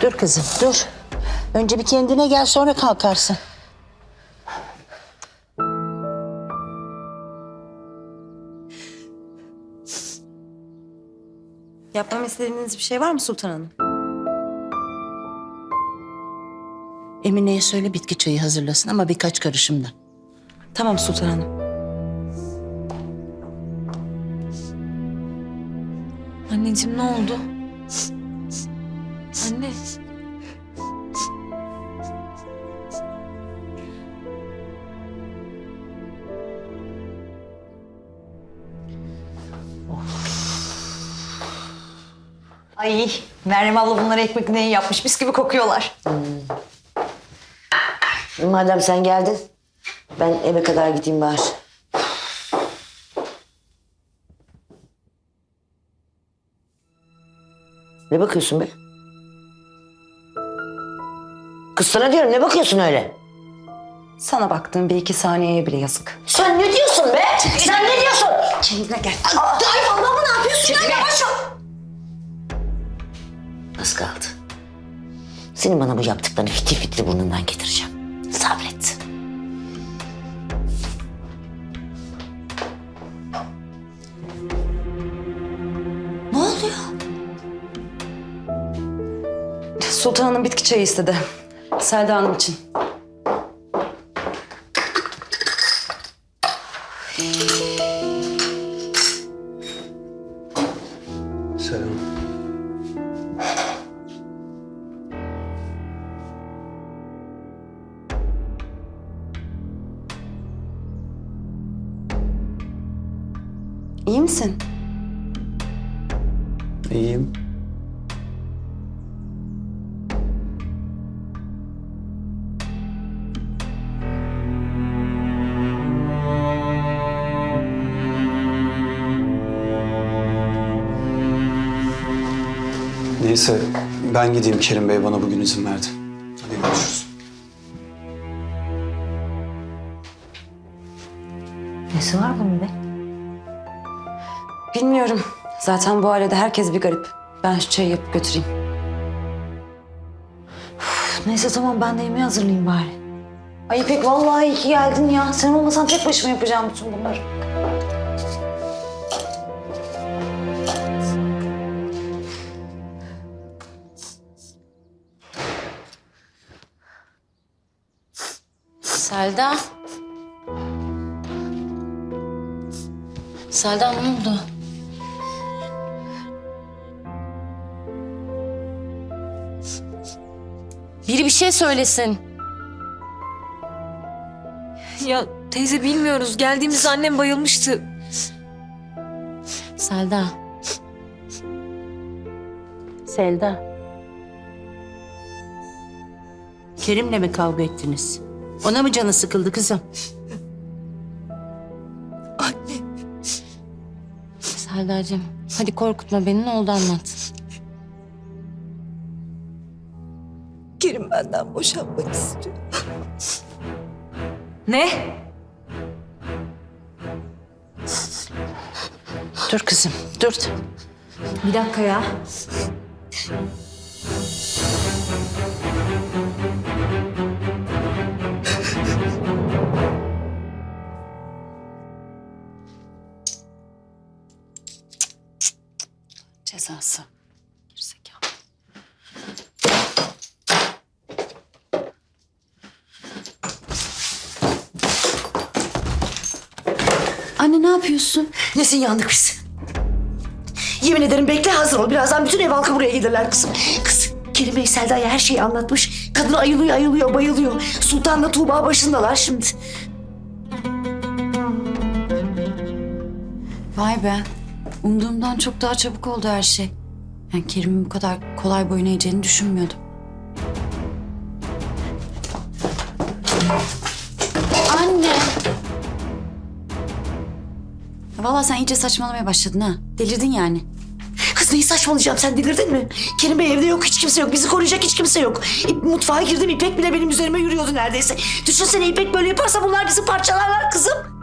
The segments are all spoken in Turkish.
Dur kızım dur. Önce bir kendine gel sonra kalkarsın. Yapmamı istediğiniz bir şey var mı Sultan Hanım? Emine'ye söyle bitki çayı hazırlasın ama birkaç karışımdan. Tamam Sultan Hanım. Anneciğim ne oldu? Anne. Ay Meryem abla bunları ekmek neyi yapmış mis gibi kokuyorlar. Madem sen geldin, ben eve kadar gideyim bari. Ne bakıyorsun be? Kız sana diyorum ne bakıyorsun öyle? Sana baktığım bir iki saniyeye bile yazık. Sen ne diyorsun be? Sen ne diyorsun? Kendine gel. Ay Allah'ım ne yapıyorsun ya? Yavaş ol. Az kaldı. Senin bana bu yaptıklarını fitil fitil burnundan getireceğim. Sabret. Ne oluyor? Sultan Hanım bitki çayı istedi. Selda Hanım için. Selam. İyi misin? İyiyim. Neyse ben gideyim Kerim Bey bana bugün izin verdi. Hadi görüşürüz. Nesi var bunun be? Bilmiyorum. Zaten bu ailede herkes bir garip. Ben şu çayı yapıp götüreyim. Neyse tamam ben de yemeği hazırlayayım bari. Ay İpek vallahi iyi ki geldin ya. Sen olmasan tek başıma yapacağım bütün bunları. Selda. Selda ne oldu? Biri bir şey söylesin. Ya teyze bilmiyoruz. Geldiğimizde annem bayılmıştı. Selda. Selda. Kerim'le mi kavga ettiniz? Ona mı canı sıkıldı kızım? Selda'cığım hadi korkutma beni ne oldu anlat. Kerim benden boşanmak istiyor. Ne? Dur kızım dur. Bir dakika ya. Cezası. Gerizekalı. Anne ne yapıyorsun? Nesin yandık biz? Yemin ederim bekle hazır ol. Birazdan bütün ev halkı buraya gelirler kızım. Kız Kerim Bey Selda'ya her şeyi anlatmış. Kadın ayılıyor ayılıyor bayılıyor. Sultan'la Tuğba başındalar şimdi. Vay be. Umduğumdan çok daha çabuk oldu her şey. Yani Kerim'in bu kadar kolay boyun eğeceğini düşünmüyordum. Anne. Vallahi sen iyice saçmalamaya başladın ha. Delirdin yani. Kız neyi saçmalayacağım sen delirdin mi? Kerim Bey evde yok hiç kimse yok. Bizi koruyacak hiç kimse yok. İp, mutfağa girdim İpek bile benim üzerime yürüyordu neredeyse. Düşünsene İpek böyle yaparsa bunlar bizi parçalarlar kızım.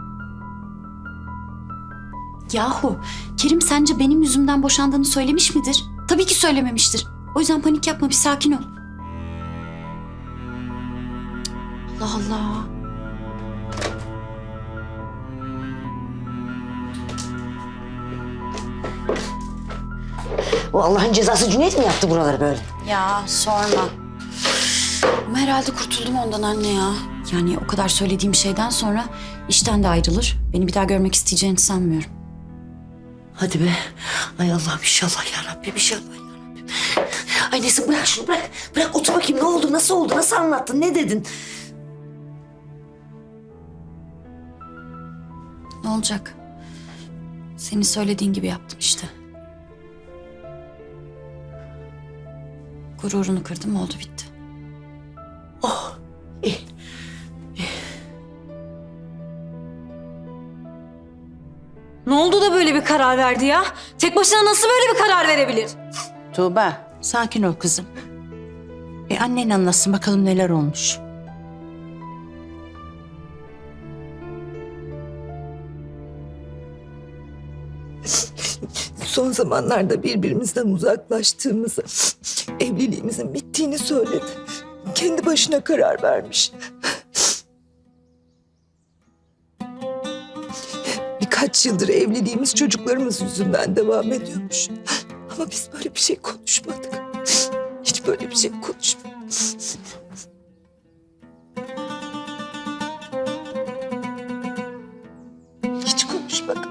Yahu Kerim sence benim yüzümden boşandığını söylemiş midir? Tabii ki söylememiştir. O yüzden panik yapma bir sakin ol. Allah Allah. O Allah'ın cezası Cüneyt mi yaptı buraları böyle? Ya sorma. Ama herhalde kurtuldum ondan anne ya. Yani o kadar söylediğim şeyden sonra işten de ayrılır. Beni bir daha görmek isteyeceğini sanmıyorum. Hadi be. Ay Allah'ım inşallah ya Rabbim inşallah ya Rabbim. Ay neyse bırak şunu bırak. Bırak otur bakayım ne oldu nasıl oldu nasıl anlattın ne dedin? Ne olacak? Senin söylediğin gibi yaptım işte. Gururunu kırdım oldu bitti. Ne oldu da böyle bir karar verdi ya? Tek başına nasıl böyle bir karar verebilir? Tuğba sakin ol kızım. E annen anlatsın bakalım neler olmuş. Son zamanlarda birbirimizden uzaklaştığımızı, evliliğimizin bittiğini söyledi. Kendi başına karar vermiş. Birkaç yıldır evliliğimiz çocuklarımız yüzünden devam ediyormuş. Ama biz böyle bir şey konuşmadık. Hiç böyle bir şey konuşmadık. Hiç konuşmadık.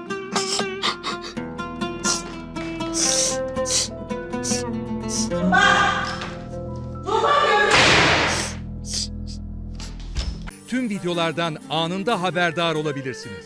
tüm videolardan anında haberdar olabilirsiniz.